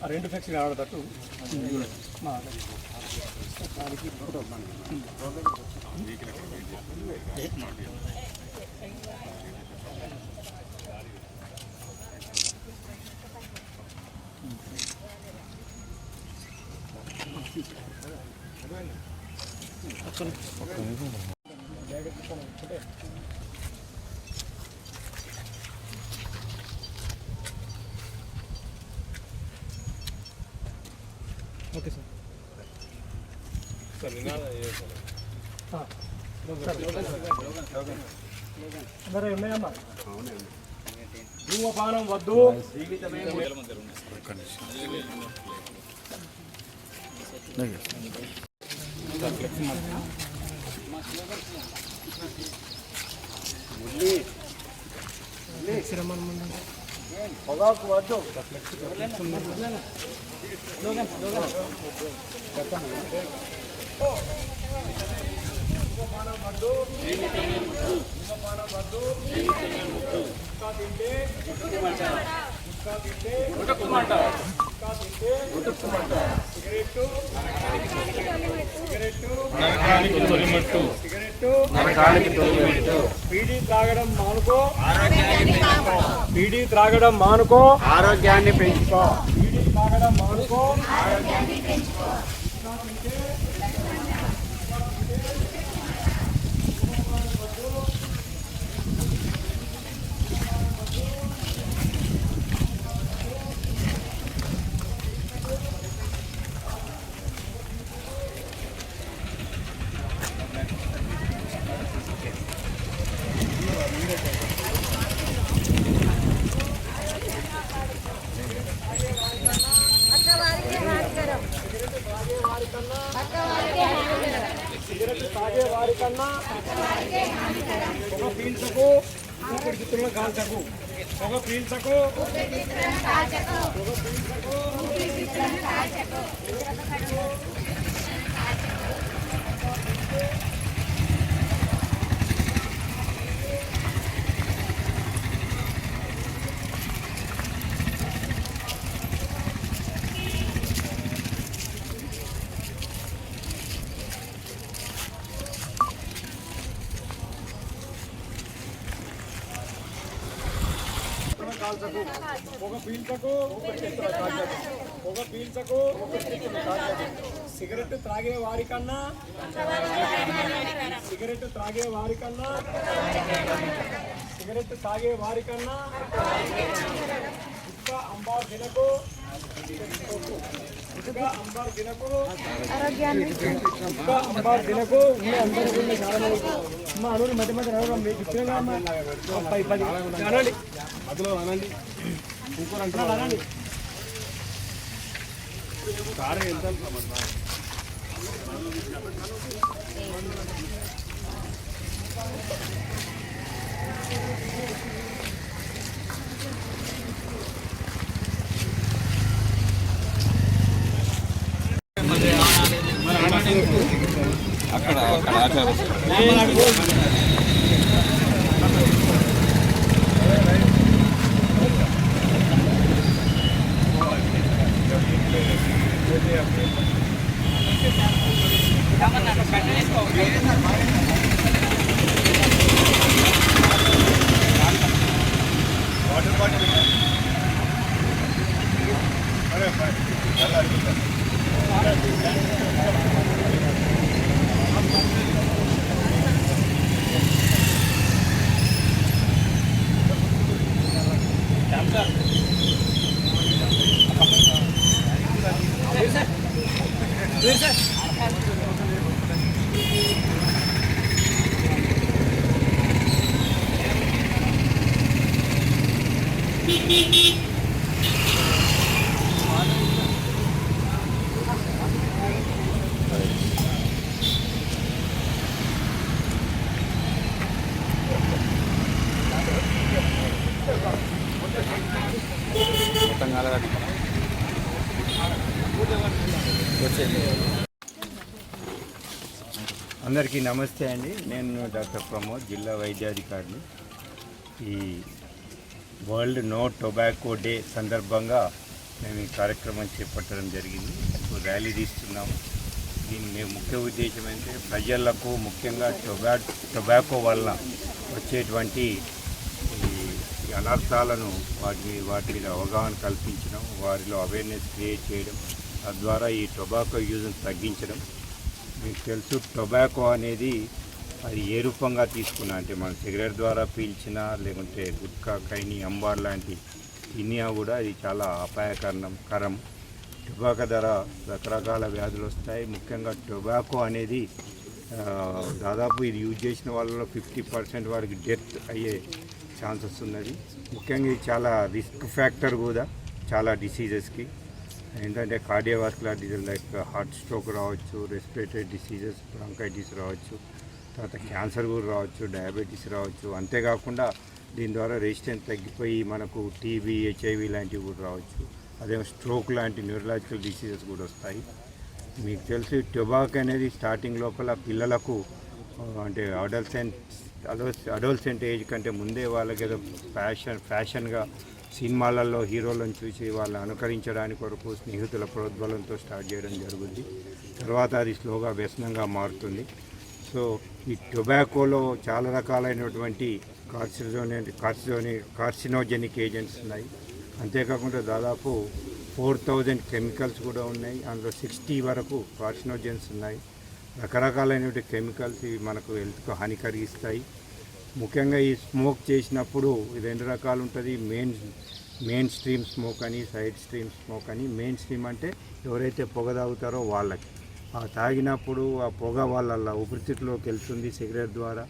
ఆ రెండు ఫ్లెక్స్ కనబడేటట్టు మా ఓకే సార్ ఆ, అందరూ ఉన్నాయమ్మా ధూమపానం వద్దు పొగాకు వద్దు చెప్పండి పీడీ త్రాగడం మానుకో పీడీ త్రాగడం మానుకో ఆరోగ్యాన్ని పెంచుకో. పీడీ త్రాగడం మానుకో పక్కవారికి హానికరం పక్కవారికి హానికరం సిగరెట్ తాగే వారి కన్నా పొగ పీల్చకు ఊపిరి చిత్తులను కాల్చకు పొగ పీల్చకు చిత్తులను కాల్చకు. పొగ పీల్చకు ఒక కాల్చకు. పొగ పీల్చకు ఊపిరి కాల్చకు. సిగరెట్ త్రాగే వారి కన్నా సిగరెట్ త్రాగే వారి కన్నా సిగరెట్ తాగే వారి కన్నా ఇసుక అంబార్ దినకు ఇసుక అంబార్ మధ్య మధ్య నడవడం మీకు ఇష్టంగా అమ్మ పది పది అనండి అందులో అనండి ఇంకోరు అనండి కారు ఎంత అక్కడ అక్కడ ఆచారం మొత్తం కాలేదు అందరికీ నమస్తే అండి. నేను డాక్టర్ ప్రమోద్ జిల్లా వైద్యాధికారిని. ఈ వరల్డ్ నో టొబాకో డే సందర్భంగా మేము ఈ కార్యక్రమం చేపట్టడం జరిగింది. ర్యాలీ తీస్తున్నాము. దీని మేము ముఖ్య ఉద్దేశం ఏంటంటే ప్రజలకు ముఖ్యంగా టొబా టొబాకో వల్ల వచ్చేటువంటి ఈ అనర్థాలను వాటి వాటి మీద అవగాహన కల్పించడం వారిలో అవేర్నెస్ క్రియేట్ చేయడం తద్వారా ఈ టొబాకో యూజ్ని తగ్గించడం మీకు తెలుసు టొబాకో అనేది అది ఏ రూపంగా తీసుకున్నా అంటే మనం సిగరెట్ ద్వారా పీల్చినా లేకుంటే గుట్కా కైని అంబార్ లాంటి తిన్నా కూడా అది చాలా అపాయకరణం కరం. టొబాకో ధర రకరకాల వ్యాధులు వస్తాయి. ముఖ్యంగా టొబాకో అనేది దాదాపు ఇది యూజ్ చేసిన వాళ్ళలో ఫిఫ్టీ పర్సెంట్ వారికి డెత్ అయ్యే ఛాన్సెస్ ఉన్నది ముఖ్యంగా ఇది చాలా రిస్క్ ఫ్యాక్టర్ కూడా చాలా డిసీజెస్కి. ఏంటంటే cardiovascular disease like heart stroke రావచ్చు రెస్పిరేటరీ డిసీజెస్ బ్రాంకైటిస్ రావచ్చు తర్వాత క్యాన్సర్ కూడా రావచ్చు డయాబెటీస్ రావచ్చు. అంతేకాకుండా దీని ద్వారా రెసిస్టెన్స్ తగ్గిపోయి మనకు టీబీ హెచ్ఐవి లాంటివి కూడా రావచ్చు. అదే స్ట్రోక్ లాంటి న్యూరలాజికల్ డిసీజెస్ కూడా వస్తాయి. మీకు తెలిసి టొబాక్ అనేది స్టార్టింగ్ లోపల పిల్లలకు అంటే అడల్సెంట్ అడోల్సెంట్ ఏజ్ కంటే ముందే వాళ్ళకి ఏదో ఫ్యాషన్ ఫ్యాషన్గా సినిమాలలో హీరోలను చూసి వాళ్ళని అనుకరించడానికి కొరకు స్నేహితుల ప్రోద్బలంతో స్టార్ట్ చేయడం జరుగుద్ది. తర్వాత అది స్లోగా వ్యసనంగా మారుతుంది. సో ఈ టొబాకోలో చాలా రకాలైనటువంటి కార్సిజోని కార్సిజోని కార్సినోజెనిక్ ఏజెంట్స్ ఉన్నాయి. అంతేకాకుండా దాదాపు ఫోర్ థౌజండ్ కెమికల్స్ కూడా ఉన్నాయి. అందులో సిక్స్టీ వరకు కార్సినోజెన్స్ ఉన్నాయి. రకరకాలైనటువంటి కెమికల్స్ ఇవి మనకు హెల్త్కు హాని కలిగిస్తాయి ముఖ్యంగా ఈ స్మోక్ చేసినప్పుడు ఇది రెండు రకాలు ఉంటుంది. మెయిన్ మెయిన్ స్ట్రీమ్ స్మోక్ అని సైడ్ స్ట్రీమ్ స్మోక్ అని. మెయిన్ స్ట్రీమ్ అంటే ఎవరైతే పొగ తాగుతారో వాళ్ళకి. ఆ తాగినప్పుడు ఆ పొగ వాళ్ళ ఊపిరితిత్తులోకి వెళ్తుంది సిగరెట్ ద్వారా.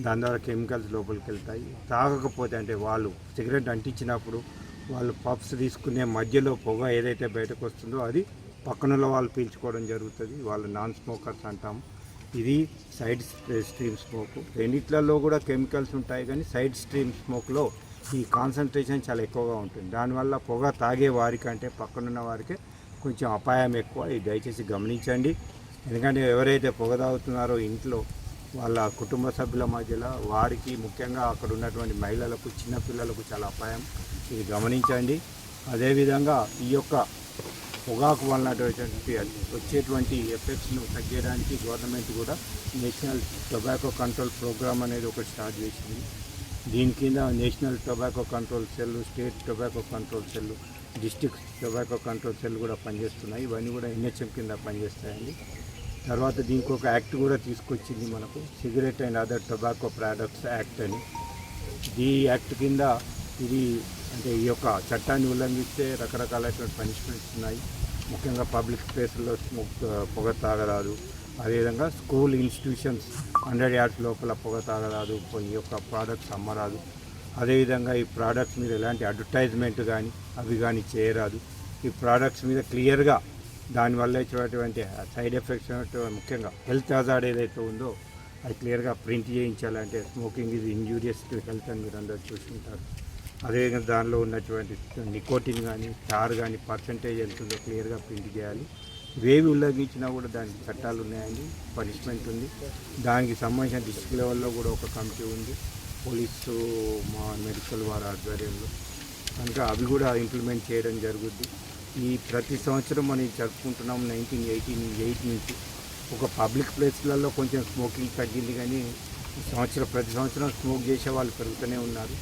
దాని ద్వారా కెమికల్స్ లోపలికి వెళ్తాయి. తాగకపోతే అంటే వాళ్ళు సిగరెట్ అంటించినప్పుడు వాళ్ళు పఫ్స్ తీసుకునే మధ్యలో పొగ ఏదైతే బయటకు వస్తుందో అది పక్కనలో వాళ్ళు పీల్చుకోవడం జరుగుతుంది. వాళ్ళు నాన్ స్మోకర్స్ అంటాము. ఇది సైడ్ స్ట్రీమ్ స్మోక్. రెండిట్లలో కూడా కెమికల్స్ ఉంటాయి కానీ సైడ్ స్ట్రీమ్ స్మోక్లో ఈ కాన్సన్ట్రేషన్ చాలా ఎక్కువగా ఉంటుంది. దానివల్ల పొగ తాగే వారికంటే పక్కనున్న వారికి కొంచెం అపాయం ఎక్కువ. ఇది దయచేసి గమనించండి. ఎందుకంటే ఎవరైతే పొగ తాగుతున్నారో ఇంట్లో వాళ్ళ కుటుంబ సభ్యుల మధ్యలో వారికి ముఖ్యంగా అక్కడ ఉన్నటువంటి మహిళలకు చిన్నపిల్లలకు చాలా అపాయం. ఇది గమనించండి. అదేవిధంగా ఈ యొక్క పొగాకు వలన వచ్చేటువంటి ఎఫెక్ట్స్ను తగ్గడానికి గవర్నమెంట్ కూడా నేషనల్ టొబాకో కంట్రోల్ ప్రోగ్రామ్ అనేది ఒకటి స్టార్ట్ చేసింది. దీని కింద national tobacco control cell state tobacco control cell district tobacco control cell కూడా పనిచేస్తున్నాయి. ఇవన్నీ కూడా ఎన్హెచ్ఎం కింద పనిచేస్తాయండి. తర్వాత దీనికి ఒక యాక్ట్ కూడా తీసుకొచ్చింది మనకు cigarette and other tobacco products act అని. ఈ యాక్ట్ కింద ఇది అంటే ఈ యొక్క చట్టాన్ని ఉల్లంఘిస్తే రకరకాలైనటువంటి పనిష్మెంట్స్ ఉన్నాయి. ముఖ్యంగా పబ్లిక్ ప్లేస్లో స్మోక్ పొగ తాగరాదు. అదేవిధంగా స్కూల్ ఇన్స్టిట్యూషన్స్ హండ్రెడ్ యార్డ్స్ లోపల పొగ తాగరాదు ఈ యొక్క ప్రోడక్ట్స్ అమ్మరాదు. అదేవిధంగా ఈ ప్రోడక్ట్స్ మీద ఎలాంటి అడ్వర్టైజ్మెంట్ కానీ అవి కానీ చేయరాదు. ఈ ప్రోడక్ట్స్ మీద క్లియర్గా దానివల్ల ఇచ్చినటువంటి సైడ్ ఎఫెక్ట్స్ ముఖ్యంగా హెల్త్ హజార్డ్ ఏదైతే ఉందో అది క్లియర్గా ప్రింట్ చేయించాలంటే స్మోకింగ్ ఇది ఇంజూరియస్ టు హెల్త్ అని మీరు అందరూ చూసుకుంటారు. అదేవిధంగా దానిలో ఉన్నటువంటి నికోటిన్ కానీ టార్ కానీ పర్సంటేజ్ ఎంత ఉందో క్లియర్గా ప్రింట్ చేయాలి. వేవి ఉల్లంఘించినా కూడా దానికి చట్టాలు ఉన్నాయండి పనిష్మెంట్ ఉంది. దానికి సంబంధించిన డిస్ట్రిక్ట్ లెవెల్లో కూడా ఒక కమిటీ ఉంది పోలీసు మా మెడికల్ వారి ఆధ్వర్యంలో. కనుక అవి కూడా ఇంప్లిమెంట్ చేయడం జరుగుద్ది. ఈ ప్రతి సంవత్సరం మనం జరుపుకుంటున్నాం నైన్టీన్ ఎయిటీన్ ఎయిట్ నుంచి. ఒక పబ్లిక్ ప్లేస్లలో కొంచెం స్మోకింగ్ తగ్గింది కానీ సంవత్సరం ప్రతి సంవత్సరం స్మోక్ చేసే వాళ్ళు పెరుగుతూనే ఉన్నారు.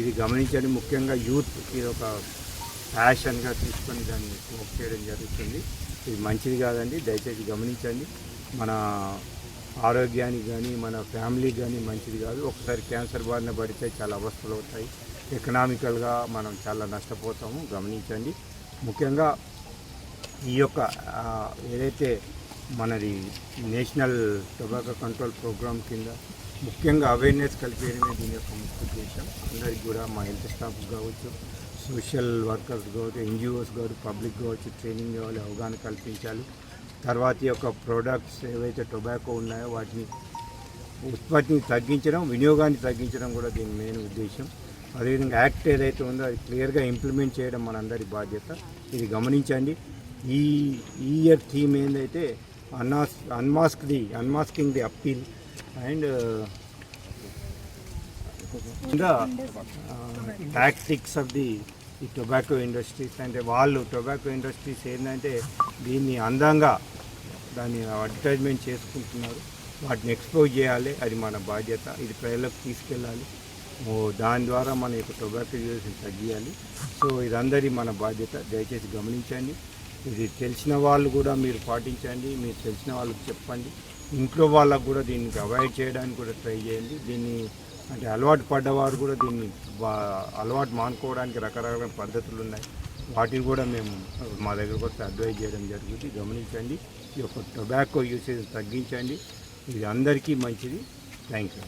ఇది గమనించండి ముఖ్యంగా యూత్ ఇది ఒక ఫ్యాషన్గా తీసుకొని దాన్ని స్మోక్ చేయడం జరుగుతుంది. ఇది మంచిది కాదండి దయచేసి గమనించండి. మన ఆరోగ్యానికి కానీ మన ఫ్యామిలీకి కానీ మంచిది కాదు. ఒకసారి క్యాన్సర్ బారిన పడితే చాలా అవస్థలు అవుతాయి ఎకనామికల్గా మనం చాలా నష్టపోతాము గమనించండి. ముఖ్యంగా ఈ యొక్క ఏదైతే మనది నేషనల్ టొబాకో కంట్రోల్ ప్రోగ్రామ్ కింద ముఖ్యంగా అవేర్నెస్ కల్పించడమే దీని యొక్క ముఖ్య ఉద్దేశం. అందరికి కూడా మా హెల్త్ స్టాఫ్ కావచ్చు సోషల్ వర్కర్స్ కావచ్చు ఎన్జిఓస్ కావచ్చు పబ్లిక్ కావచ్చు ట్రైనింగ్ కావాలి అవగాహన కల్పించాలి. తర్వాత యొక్క ప్రోడక్ట్స్ ఏవైతే టొబాకో ఉన్నాయో వాటిని ఉత్పత్తిని తగ్గించడం వినియోగాన్ని తగ్గించడం కూడా దీని మెయిన్ ఉద్దేశం. అదేవిధంగా యాక్ట్ ఏదైతే ఉందో అది క్లియర్గా ఇంప్లిమెంట్ చేయడం మనందరి బాధ్యత. ఇది గమనించండి. ఈ ఈ year theme ఏందైతే unmask unmask the unmasking the appeal and tactics of the ఈ టొబాకో ఇండస్ట్రీస్ అంటే వాళ్ళు టొబాకో ఇండస్ట్రీస్ ఏంటంటే దీన్ని అందంగా దాన్ని అడ్వర్టైజ్మెంట్ చేసుకుంటున్నారు. వాటిని ఎక్స్పోజ్ చేయాలి. అది మన బాధ్యత. ఇది ప్రజలకు తీసుకెళ్ళాలి. దాని ద్వారా మన యొక్క టొబాకో యూస్ని తగ్గియాలి. సో ఇదందరి మన బాధ్యత. దయచేసి గమనించండి. ఇది తెలిసిన వాళ్ళు కూడా మీరు పాటించండి మీరు తెలిసిన వాళ్ళకి చెప్పండి. ఇంట్లో వాళ్ళకు కూడా దీన్ని అవాయిడ్ చేయడానికి కూడా ట్రై చేయండి. దీన్ని అంటే అలవాటు పడ్డవారు కూడా దీన్ని అలవాటు మానుకోవడానికి రకరకాల పద్ధతులు ఉన్నాయి. వాటిని కూడా మేము మా దగ్గరకు వస్తే అడ్వైజ్ చేయడం జరుగుతుంది. గమనించండి ఈ యొక్క టొబాకో యూసేజ్ తగ్గించండి. ఇది అందరికీ మంచిది. Thank you.